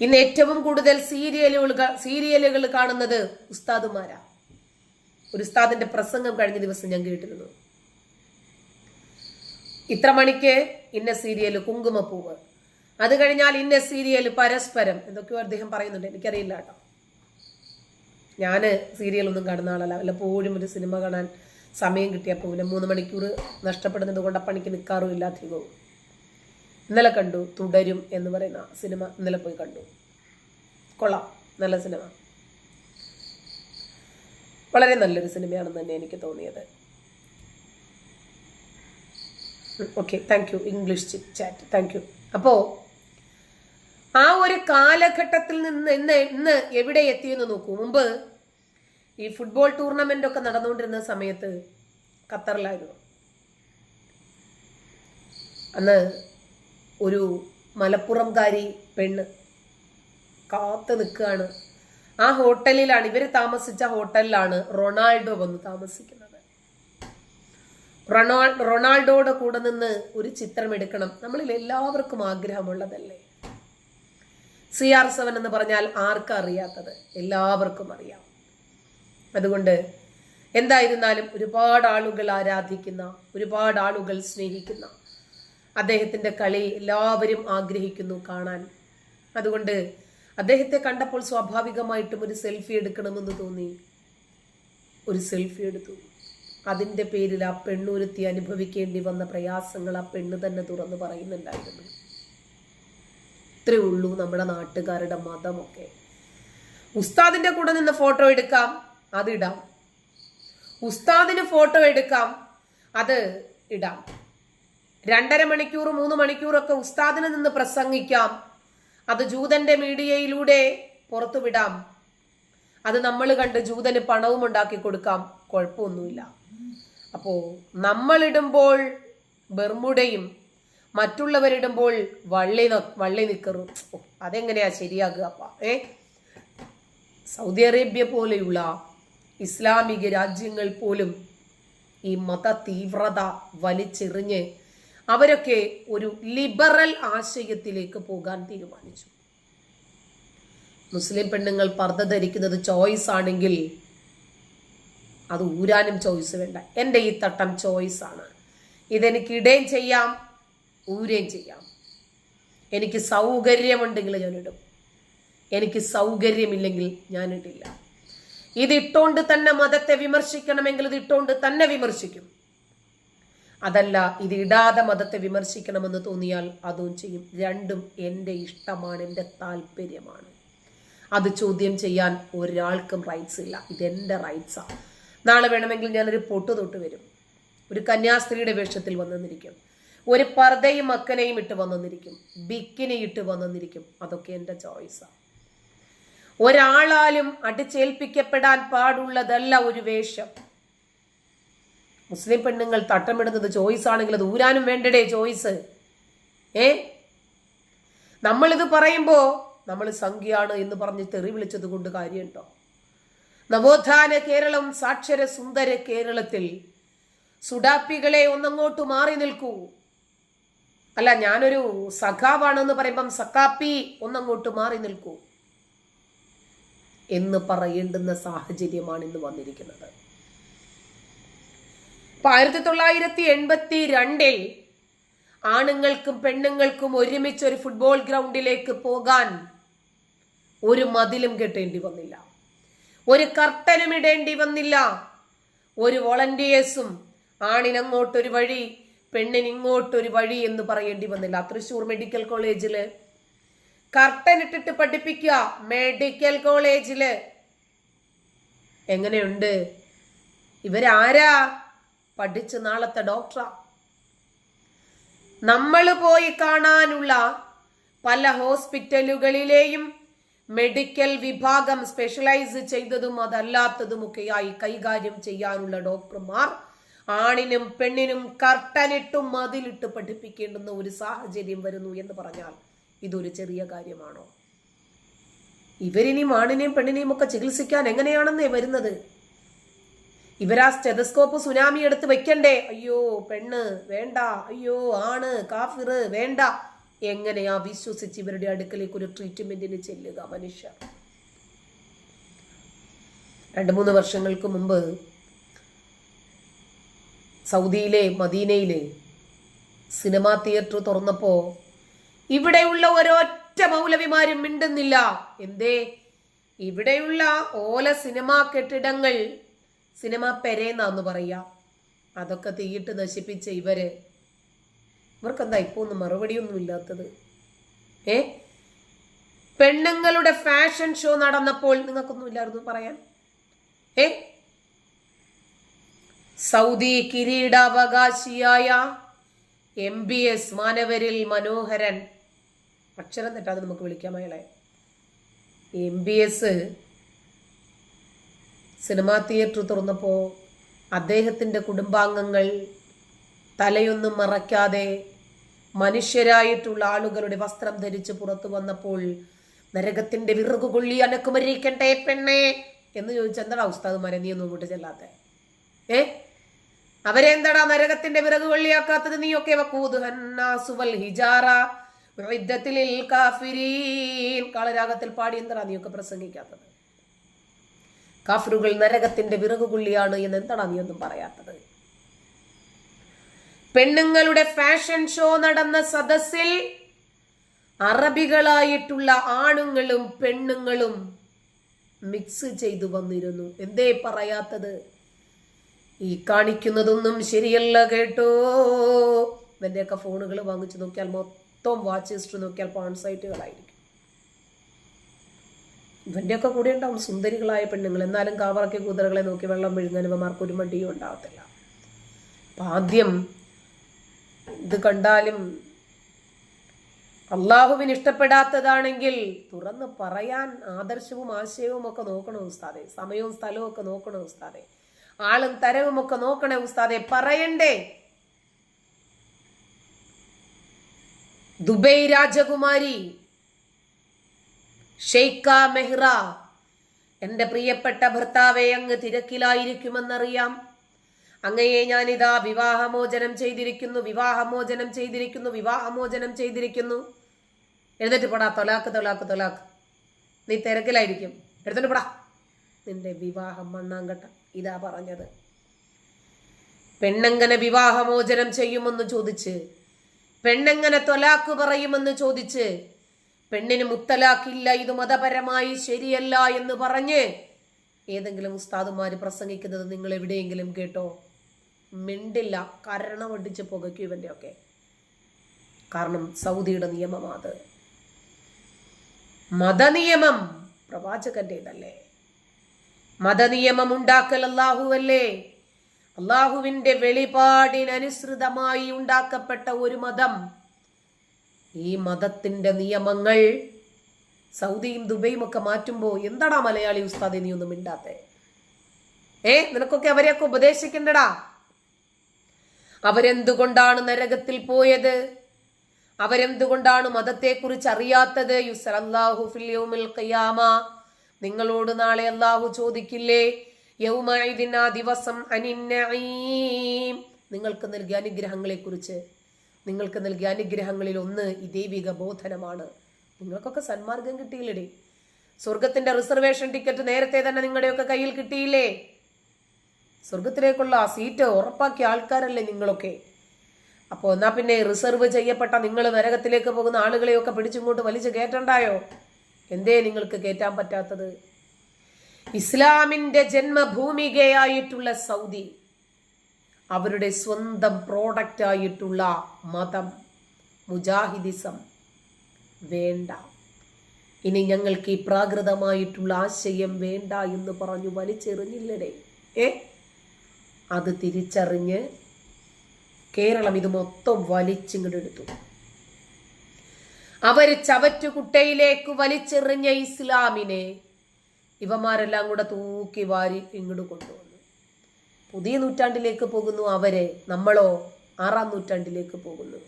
ഇന്ന് ഏറ്റവും കൂടുതൽ സീരിയലുകൾ സീരിയലുകൾ കാണുന്നത് ഉസ്താദുമാരാ. ഒരു ഉസ്താദിന്റെ പ്രസംഗം കഴിഞ്ഞ ദിവസം ഞാൻ കേട്ടിരുന്നു. ഇത്ര മണിക്ക് ഇന്ന സീരിയൽ കുങ്കുമപ്പൂവ്. അത് കഴിഞ്ഞാൽ ഇന്ന സീരിയൽ പരസ്പരം എന്തൊക്കെയോ അദ്ദേഹം പറയുന്നുണ്ട്. എനിക്കറിയില്ല കേട്ടോ. ഞാൻ സീരിയലൊന്നും കാണുന്ന ആളല്ല. വല്ലപ്പോഴും ഒരു സിനിമ കാണാൻ സമയം കിട്ടിയപ്പോൾ പിന്നെ മൂന്ന് മണിക്കൂർ നഷ്ടപ്പെടുന്നത് കൊണ്ട് അപ്പണിക്ക് നിൽക്കാറും ഇല്ല അധികവും ഇന്നലെ കണ്ടു തുടരും എന്ന് പറയുന്ന സിനിമ ഇന്നലെ പോയി കണ്ടു. കൊള്ളാം നല്ല സിനിമ. വളരെ നല്ലൊരു സിനിമയാണെന്ന് തന്നെ എനിക്ക് തോന്നിയത്. Okay thank you English chat thank you അപ്പോ ആ ഒരു കാലഘട്ടത്തിൽ നിന്ന് ഇന്ന് ഇന്ന് എവിടെ എത്തിയെന്ന് നോക്കൂ. മുമ്പ് ഈ ഫുട്ബോൾ ടൂർണമെന്റ് ഒക്കെ നടന്നുകൊണ്ടിരുന്ന സമയത്ത് ഖത്തറിലായിരുന്നു. അന്ന് ഒരു മലപ്പുറംകാരി പെണ്ണ് കാത്തു നിൽക്കുകയാണ്. ആ ഹോട്ടലിലാണ് ഇവർ താമസിച്ച ഹോട്ടലിലാണ് റൊണാൾഡോ വന്ന് താമസിക്കുന്നത്. റൊണാൾ റൊണാൾഡോയുടെ കൂടെ നിന്ന് ഒരു ചിത്രം എടുക്കണം. നമ്മളിൽ എല്ലാവർക്കും ആഗ്രഹമുള്ളതല്ലേ? സി ആർ സെവൻ എന്ന് പറഞ്ഞാൽ ആർക്കും അറിയാത്തത്? എല്ലാവർക്കും അറിയാം. അതുകൊണ്ട് എന്തായിരുന്നാലും ഒരുപാട് ആളുകൾ ആരാധിക്കുന്ന ഒരുപാട് ആളുകൾ സ്നേഹിക്കുന്ന അദ്ദേഹത്തിന്റെ കളി എല്ലാവരും ആഗ്രഹിക്കുന്നു കാണാൻ. അതുകൊണ്ട് അദ്ദേഹത്തെ കണ്ടപ്പോൾ സ്വാഭാവികമായിട്ടും ഒരു സെൽഫി എടുക്കണമെന്ന് തോന്നി. ഒരു സെൽഫി എടുത്തു. അതിന്റെ പേരിൽ ആ പെണ്ണുരുത്തി അനുഭവിക്കേണ്ടി വന്ന പ്രയാസങ്ങൾ ആ പെണ്ണ് തന്നെ തുറന്നു പറയുന്നുണ്ടായിരുന്നു. ഇത്രേ ഉള്ളൂ നമ്മുടെ നാട്ടുകാരുടെ മതമൊക്കെ. ഉസ്താദിന്റെ കൂടെ നിന്ന് ഫോട്ടോ എടുക്കാം. അത് ഇടാം. ഉസ്താദിന് ഫോട്ടോ എടുക്കാം. അത് ഇടാം. രണ്ടര മണിക്കൂർ മൂന്ന് മണിക്കൂറൊക്കെ ഉസ്താദിന് നിന്ന് പ്രസംഗിക്കാം. അത് ജൂതന്റെ മീഡിയയിലൂടെ പുറത്തുവിടാം. അത് നമ്മൾ കണ്ട് ജൂതന് പണവും ഉണ്ടാക്കി കൊടുക്കാം. കുഴപ്പമൊന്നുമില്ല. അപ്പോ നമ്മളിടുമ്പോൾ ബെർമുടയും മറ്റുള്ളവരിടുമ്പോൾ വള്ളി വള്ളി നിക്കറും. ഓ, അതെങ്ങനെയാ ശരിയാകുക? അപ്പ ഏ? സൗദി അറേബ്യ പോലെയുള്ള ഇസ്ലാമിക രാജ്യങ്ങൾ പോലും ഈ മത തീവ്രത വലിച്ചെറിഞ്ഞ് അവരൊക്കെ ഒരു ലിബറൽ ആശയത്തിലേക്ക് പോകാൻ തീരുമാനിച്ചു. മുസ്ലിം പെണ്ണുങ്ങൾ പർദ്ദ ധരിക്കുന്നത് ചോയ്സ് ആണെങ്കിൽ അത് ഊരാനും ചോയ്സ് വേണ്ട. എന്റെ ഈ തട്ടം ചോയ്സ് ആണ്. ഇതെനിക്ക് ഇടേം ചെയ്യാം ഊരേം ചെയ്യാം. എനിക്ക് സൗകര്യമുണ്ടെങ്കിൽ ഞാൻ ഇടും. എനിക്ക് സൗകര്യമില്ലെങ്കിൽ ഞാൻ ഇടില്ല. തന്നെ മതത്തെ വിമർശിക്കണമെങ്കിൽ ഇത് ഇട്ടോണ്ട് തന്നെ വിമർശിക്കും. അതല്ല ഇത് ഇടാതെ മതത്തെ വിമർശിക്കണമെന്ന് തോന്നിയാൽ അതും ചെയ്യും. രണ്ടും എന്റെ ഇഷ്ടമാണ് എന്റെ താല്പര്യമാണ്. അത് ചോദ്യം ചെയ്യാൻ ഒരാൾക്കും റൈറ്റ്സ് ഇല്ല. ഇതെന്റെ റൈറ്റ്സാണ് നാളെ വേണമെങ്കിൽ ഞാനൊരു പൊട്ടു തൊട്ട് വരും. ഒരു കന്യാസ്ത്രീയുടെ വേഷത്തിൽ വന്നിരിക്കും. ഒരു പർദ്ദയും മക്കനെയും ഇട്ട് വന്നിരിക്കും. ബിക്കിനെ ഇട്ട് വന്നിരിക്കും. അതൊക്കെ എന്റെ ചോയ്സാണ് ഒരാളാലും അടിച്ചേൽപ്പിക്കപ്പെടാൻ പാടുള്ളതല്ല ഒരു വേഷം. മുസ്ലിം പെണ്ണുങ്ങൾ തട്ടമിടുന്നത് ചോയ്സ് ആണെങ്കിൽ അത് ഊരാനും വേണ്ടടേ ചോയ്സ്. ഏ? നമ്മളിത് പറയുമ്പോ നമ്മൾ സംഖ്യയാണ് എന്ന് പറഞ്ഞ് തെറി വിളിച്ചത് കൊണ്ട് കാര്യമുണ്ടോ നവോത്ഥാന കേരളം സാക്ഷര സുന്ദര കേരളത്തിൽ സുഡാപ്പികളെ ഒന്നങ്ങോട്ട് മാറി നിൽക്കൂ. അല്ല ഞാനൊരു സഖാവാണെന്ന് പറയുമ്പം സക്കാപ്പി ഒന്നങ്ങോട്ട് മാറി നിൽക്കൂ എന്ന് പറയേണ്ടുന്ന സാഹചര്യമാണ് ഇന്ന് വന്നിരിക്കുന്നത്. ഇപ്പൊ ആയിരത്തി തൊള്ളായിരത്തി എൺപത്തി രണ്ടിൽ ആണുങ്ങൾക്കും പെണ്ണുങ്ങൾക്കും ഒരുമിച്ച് ഒരു ഫുട്ബോൾ ഗ്രൗണ്ടിലേക്ക് പോകാൻ ഒരു മതിലും കെട്ടേണ്ടി വന്നില്ല. ഒരു കർട്ടനും ഇടേണ്ടി വന്നില്ല. ഒരു വോളണ്ടിയേഴ്സും ആണിനങ്ങോട്ടൊരു വഴി പെണ്ണിന് ഇങ്ങോട്ടൊരു വഴി എന്ന് പറയേണ്ടി വന്നില്ല. തൃശൂർ മെഡിക്കൽ കോളേജിൽ കർട്ടൻ ഇട്ടിട്ട് പഠിപ്പിക്കുക. മെഡിക്കൽ കോളേജിൽ. എങ്ങനെയുണ്ട്? ഇവരാരാ? പഠിച്ച് നാളത്തെ ഡോക്ടറാ. നമ്മൾ പോയി കാണാനുള്ള പല ഹോസ്പിറ്റലുകളിലെയും മെഡിക്കൽ വിഭാഗം സ്പെഷ്യലൈസ് ചെയ്തതും അതല്ലാത്തതുമൊക്കെയായി കൈകാര്യം ചെയ്യാനുള്ള ഡോക്ടർമാർ ആണിനും പെണ്ണിനും കർട്ടനിട്ടും മതിലിട്ട് പഠിപ്പിക്കേണ്ടുന്ന ഒരു സാഹചര്യം വരുന്നു എന്ന് പറഞ്ഞാൽ ഇതൊരു ചെറിയ കാര്യമാണോ? ഇവരിനിയും ആണിനെയും പെണ്ണിനെയും ഒക്കെ ചികിത്സിക്കാൻ എങ്ങനെയാണെന്നേ വരുന്നത്? ഇവരാ സ്റ്റെതസ്കോപ്പ് സുനാമി എടുത്ത് വെക്കണ്ടേ? അയ്യോ പെണ്ണ് വേണ്ട. അയ്യോ ആണ് കാഫിർ വേണ്ട. എങ്ങനെയാ വിശ്വസിച്ച് ഇവരുടെ അടുക്കലേക്ക് ഒരു ട്രീറ്റ്മെന്റിന് ചെല്ലുക മനുഷ്യർ രണ്ട് മൂന്ന് വർഷങ്ങൾക്ക് മുമ്പ് സൗദിയിലെ മദീനയിലെ സിനിമാ തിയേറ്റർ തുറന്നപ്പോൾ ഇവിടെയുള്ള ഒരൊറ്റ മൗലവിമാരും മിണ്ടുന്നില്ല. എന്തേ? ഇവിടെയുള്ള ഓല സിനിമാ കെട്ടിടങ്ങൾ സിനിമ പെരേന്നാന്ന് പറയാ അതൊക്കെ തീയിട്ട് നശിപ്പിച്ച ഇവർ. ഇവർക്കെന്താ ഇപ്പോ ഒന്നും മറുപടിയൊന്നും ഇല്ലാത്തത്? ഏ? പെണ്ണുങ്ങളുടെ ഫാഷൻ ഷോ നടന്നപ്പോൾ നിങ്ങൾക്കൊന്നും ഇല്ലായിരുന്നു പറയാൻ? ഏ? സൗദി കിരീടാവകാശിയായ എം ബി എസ് മാനവരിൽ മനോഹരൻ. അക്ഷരം തെറ്റാതെ നമുക്ക് വിളിക്കാം അയാളെ. M B S cinema theatre തുറന്നപ്പോൾ അദ്ദേഹത്തിന്റെ കുടുംബാംഗങ്ങൾ തലയൊന്നും മറയ്ക്കാതെ മനുഷ്യരായിട്ടുള്ള ആളുകളുടെ വസ്ത്രം ധരിച്ച് പുറത്തു വന്നപ്പോൾ നരകത്തിന്റെ വിറകുകൊള്ളി അനക്കുമരിക്കട്ടെ പെണ്ണേ? എന്ന് ചോദിച്ചാൽ എന്താടാ ഉസ്താദുമാരെ നീ ഒന്നും ഇങ്ങോട്ട് ചെല്ലാത്ത? ഏ? അവരെന്താടാ നരകത്തിന്റെ വിറക് കൊള്ളിയാക്കാത്തത് നീയൊക്കെ ഹിജാറ കാളരാഗത്തിൽ പാടി എന്താടാ നീയൊക്കെ പ്രസംഗിക്കാത്തത്? കാഫിറുകൾ നരകത്തിന്റെ വിറകുകുള്ളിയാണ് എന്ന് എന്താണ് നീ ഒന്നും പറയാത്തത്? പെണ്ണുങ്ങളുടെ ഫാഷൻ ഷോ നടന്ന സദസ്സിൽ അറബികളായിട്ടുള്ള ആണുങ്ങളും പെണ്ണുങ്ങളും മിക്സ് ചെയ്തു വന്നിരുന്നു. എന്തേ പറയാത്തത്? ഈ കാണിക്കുന്നതൊന്നും ശരിയല്ല കേട്ടോ. എന്റെയൊക്കെ ഫോണുകൾ വാങ്ങിച്ചു നോക്കിയാൽ മൊത്തം വാച്ച് ഹിസ്റ്ററി നോക്കിയാൽ പോൺ സൈറ്റുകളായിരിക്കും. ഇവന്റെയൊക്കെ കൂടെ ഉണ്ടാവും. സുന്ദരികളായ പെണ്ണുങ്ങൾ. എന്നാലും കാവറക്കി കൂതറകളെ നോക്കി വെള്ളം വിഴുങ്ങാൻ ഇവന്മാർക്ക് ഒരു മടിയും ഉണ്ടാവത്തില്ല. അപ്പൊ ആദ്യം ഇത് കണ്ടാലും അള്ളാഹുവിന് ഇഷ്ടപ്പെടാത്തതാണെങ്കിൽ തുറന്ന് പറയാൻ ആദർശവും ആശയവും ഒക്കെ നോക്കണം ഉസ്താദെ? സമയവും സ്ഥലവും ഒക്കെ നോക്കണം ഉസ്താദെ? ആളും തരവും ഒക്കെ നോക്കണേ ഉസ്താദെ? പറയണ്ടേ? ദുബൈ രാജകുമാരി ഷെയ്ഖ മെഹ്റ എന്റെ പ്രിയപ്പെട്ട ഭർത്താവെ അങ്ങ് തിരക്കിലായിരിക്കുമെന്നറിയാം. അങ്ങയെ ഞാനിതാ വിവാഹമോചനം ചെയ്തിരിക്കുന്നു വിവാഹമോചനം ചെയ്തിരിക്കുന്നു വിവാഹമോചനം ചെയ്തിരിക്കുന്നു. എഴുന്നേറ്റ് പോടാ തൊലാക്ക് തൊലാക്ക് തൊലാക്ക്. നീ തിരക്കിലായിരിക്കും. എഴുന്നേറ്റ് പോടാ. നിന്റെ വിവാഹം മണ്ണാങ്കട്ട ഇതാ പറഞ്ഞത്. പെണ്ണെങ്ങനെ വിവാഹമോചനം ചെയ്യുമെന്ന് ചോദിച്ച് പെണ്ണെങ്ങനെ തൊലാക്ക് പറയുമെന്ന് ചോദിച്ച് പെണ്ണിന് മുത്തലാക്കില്ല ഇത് മതപരമായി ശരിയല്ല എന്ന് പറഞ്ഞ് ഏതെങ്കിലും ഉസ്താദുമാര് പ്രസംഗിക്കുന്നത് നിങ്ങൾ എവിടെയെങ്കിലും കേട്ടോ? മിണ്ടില്ല കരണം ഒടിച്ച് പുകയ്ക്കും ഇവന്റെ ഒക്കെ കാരണം സൗദിയുടെ നിയമമാത്. മതനിയമം പ്രവാചകന്റേതല്ലേ? മതനിയമം ഉണ്ടാക്കൽ അല്ലാഹുവല്ലേ അള്ളാഹുവിന്റെ വെളിപാടിനനുസൃതമായി ഉണ്ടാക്കപ്പെട്ട ഒരു മതം ഈ മതത്തിന്റെ നിയമങ്ങൾ സൗദിയും ദുബൈയും ഒക്കെ മാറ്റുമ്പോൾ എന്താടാ മലയാളി ഉസ്താദ് നീ ഒന്നും മിണ്ടാത്തെ? ഏ നിനക്കൊക്കെ അവരെയൊക്കെ ഉപദേശിക്കണ്ടടാ? അവരെന്തുകൊണ്ടാണ് നരകത്തിൽ പോയത്? അവരെന്തുകൊണ്ടാണ് മതത്തെക്കുറിച്ച് അറിയാത്തത്? യുസലല്ലാഹു ഫിൽ യൗമിൽ ഖിയാമ. നിങ്ങളോട് നാളെ അല്ലാഹു ചോദിക്കില്ലേ? യൗമഇദിൻ ആ ദിവസം അനിന്നീം നിങ്ങൾക്ക് നൽകിയ അനുഗ്രഹങ്ങളെ കുറിച്ച് നിങ്ങൾക്ക് നൽകിയ അനുഗ്രഹങ്ങളിൽ ഒന്ന് ഈ ദൈവിക ബോധനമാണ്. നിങ്ങൾക്കൊക്കെ സന്മാർഗം കിട്ടിയില്ലേ സ്വർഗത്തിന്റെ റിസർവേഷൻ ടിക്കറ്റ് നേരത്തെ തന്നെ നിങ്ങളുടെയൊക്കെ കയ്യിൽ കിട്ടിയില്ലേ? സ്വർഗത്തിലേക്കുള്ള ആ സീറ്റ് ഉറപ്പാക്കിയ ആൾക്കാരല്ലേ നിങ്ങളൊക്കെ. അപ്പോൾ എന്നാ പിന്നെ റിസർവ് ചെയ്യപ്പെട്ട നിങ്ങൾ നരകത്തിലേക്ക് പോകുന്ന ആളുകളെയൊക്കെ പിടിച്ചിങ്ങോട്ട് വലിച്ചു കയറ്റണ്ടായോ? എന്തേ നിങ്ങൾക്ക് കയറ്റാൻ പറ്റാത്തത്? ഇസ്ലാമിന്റെ ജന്മഭൂമികയായിട്ടുള്ള സൗദി. അവരുടെ സ്വന്തം പ്രോഡക്റ്റ് ആയിട്ടുള്ള മതം മുജാഹിദിസം വേണ്ട. ഇനി ഞങ്ങൾക്ക് ഈ പ്രാകൃതമായിട്ടുള്ള ആശയം വേണ്ട എന്ന് പറഞ്ഞു വലിച്ചെറിഞ്ഞില്ലടേ. ഏ? അത് തിരിച്ചറിഞ്ഞ് കേരളം ഇത് മൊത്തം വലിച്ചിങ്ങോട്ടെടുത്തു അവർ ചവറ്റുകുട്ടയിലേക്ക് വലിച്ചെറിഞ്ഞ ഇസ്ലാമിനെ ഇവന്മാരെല്ലാം കൂടെ തൂക്കി വാരി ഇങ്ങോട്ട് കൊണ്ടുവന്നു. പുതിയ നൂറ്റാണ്ടിലേക്ക് പോകുന്നു അവരെ. നമ്മളോ ആറാം നൂറ്റാണ്ടിലേക്ക് പോകുന്നു.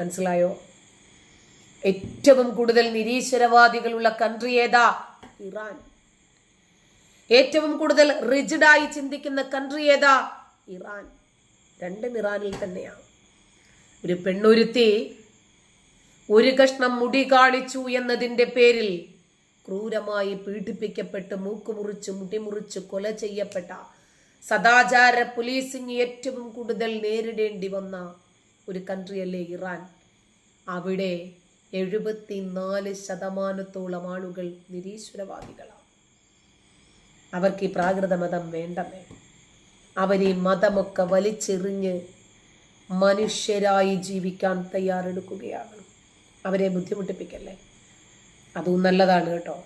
മനസ്സിലായോ? ഏറ്റവും കൂടുതൽ നിരീശ്വരവാദികളുള്ള കൺട്രി ഏതാ? ഇറാൻ. ഏറ്റവും കൂടുതൽ റിജിഡായി ചിന്തിക്കുന്ന കൺട്രി ഏതാ? ഇറാൻ. രണ്ടും ഇറാനിൽ തന്നെയാണ് ഒരു പെണ്ണുരുത്തി ഒരു കഷ്ണം മുടി കാണിച്ചു എന്നതിന്റെ പേരിൽ ക്രൂരമായി പീഡിപ്പിക്കപ്പെട്ട് മൂക്കുമുറിച്ച് മുടിമുറിച്ച് കൊല ചെയ്യപ്പെട്ട സദാചാര പോലീസിങ് ഏറ്റവും കൂടുതൽ നേരിടേണ്ടി വന്ന ഒരു കൺട്രി അല്ലേ ഇറാൻ. അവിടെ എഴുപത്തിനാല് ശതമാനത്തോളം ആളുകൾ നിരീശ്വരവാദികളാണ്. അവർക്ക് ഈ പ്രാകൃത മതം വേണ്ടമേ. അവർ ഈ മതമൊക്കെ വലിച്ചെറിഞ്ഞ് മനുഷ്യരായി ജീവിക്കാൻ തയ്യാറെടുക്കുകയാണ്. അവരെ ബുദ്ധിമുട്ടിപ്പിക്കല്ലേ? അതും നല്ലതാണ് കേട്ടോ.